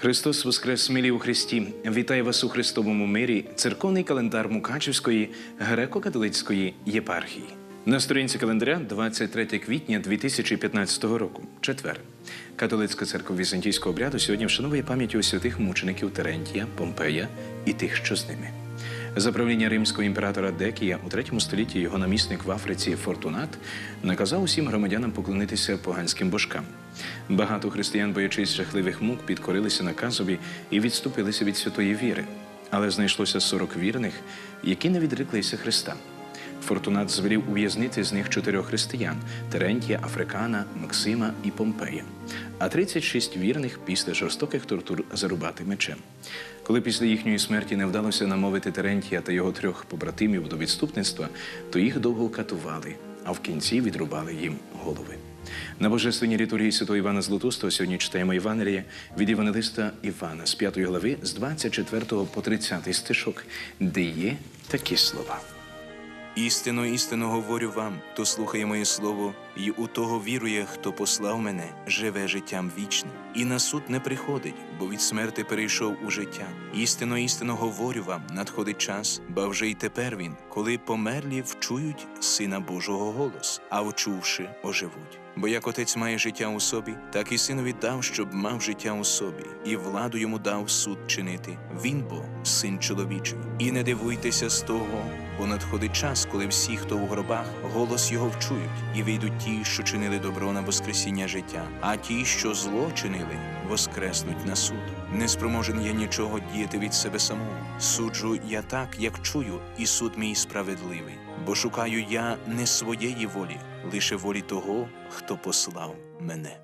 Христос Воскрес, милі у Христі! Вітаю вас у Христовому мирі, церковний календар Мукачівської греко-католицької єпархії. На сторінці календаря 23 квітня 2015 року, четвер. Католицька церква візантійського обряду сьогодні вшановує пам'ять у святих мучеників Терентія, Помпея і тих, що з ними. За правління римського імператора Декія у третьому столітті його намісник в Африці Фортунат наказав усім громадянам поклонитися поганським божкам. Багато християн, боячись жахливих мук, підкорилися наказові і відступилися від святої віри. Але знайшлося 40 вірних, які не відреклися Христа. Фортунат звелів ув'язнити з них чотирьох християн Терентія, Африкана, Максима і Помпея, а 36 вірних після жорстоких тортур зарубати мечем. Коли після їхньої смерті не вдалося намовити Терентія та його трьох побратимів до відступництва, то їх довго катували, а в кінці відрубали їм голови. На божественній літургії святого Івана Златустого сьогодні читаємо Євангеліє від Євангелиста Івана з 5 глави з 24 по 30 стишок, де є такі слова. Істинно, істину говорю вам, хто слухає моє слово, і у того вірує, хто послав мене, живе життям вічним, і на суд не приходить, бо від смерти перейшов у життя. Істинно, істину говорю вам, надходить час, бо вже й тепер він, коли померлі вчують Сина Божого голос, а вчувши, оживуть. Бо як отець має життя у собі, так і синові дав, щоб мав життя у собі, і владу йому дав суд чинити. Він бо син чоловічий. І не дивуйтеся з того, бо надходить час, коли всі, хто у гробах, голос його вчують, і вийдуть ті, що чинили добро на воскресіння життя, а ті, що зло чинили, воскреснуть на суд. Не спроможен я нічого діяти від себе самого. Суджу я так, як чую, і суд мій справедливий, бо шукаю я не своєї волі, лише волі того, хто послав мене.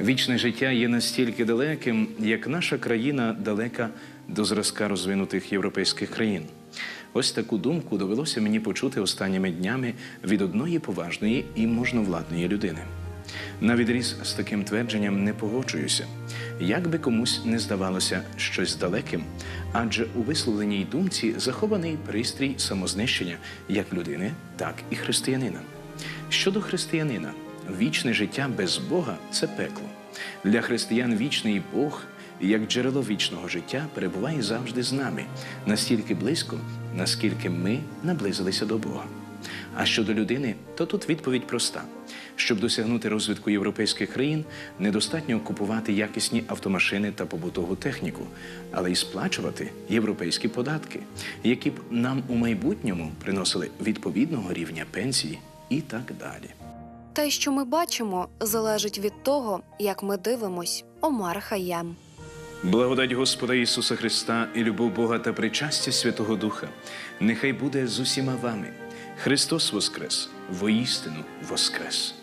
Вічне життя є настільки далеким, як наша країна далека до зразка розвинутих європейських країн. Ось таку думку довелося мені почути останніми днями від одної поважної і можновладної людини. На відріз з таким твердженням не погоджуюся, як би комусь не здавалося щось далеким, адже у висловленій думці захований пристрій самознищення як людини, так і християнина. Щодо християнина, вічне життя без Бога це пекло. Для християн вічний Бог, як джерело вічного життя, перебуває завжди з нами, настільки близько, наскільки ми наблизилися до Бога. А щодо людини, то тут відповідь проста: щоб досягнути розвитку європейських країн, недостатньо купувати якісні автомашини та побутову техніку, але й сплачувати європейські податки, які б нам у майбутньому приносили відповідного рівня пенсії і так далі. Те, що ми бачимо, залежить від того, як ми дивимось. Омар Хаям. Благодать Господа Ісуса Христа і любов Бога та причастя Святого Духа нехай буде з усіма вами. Христос Воскрес, воістину Воскрес!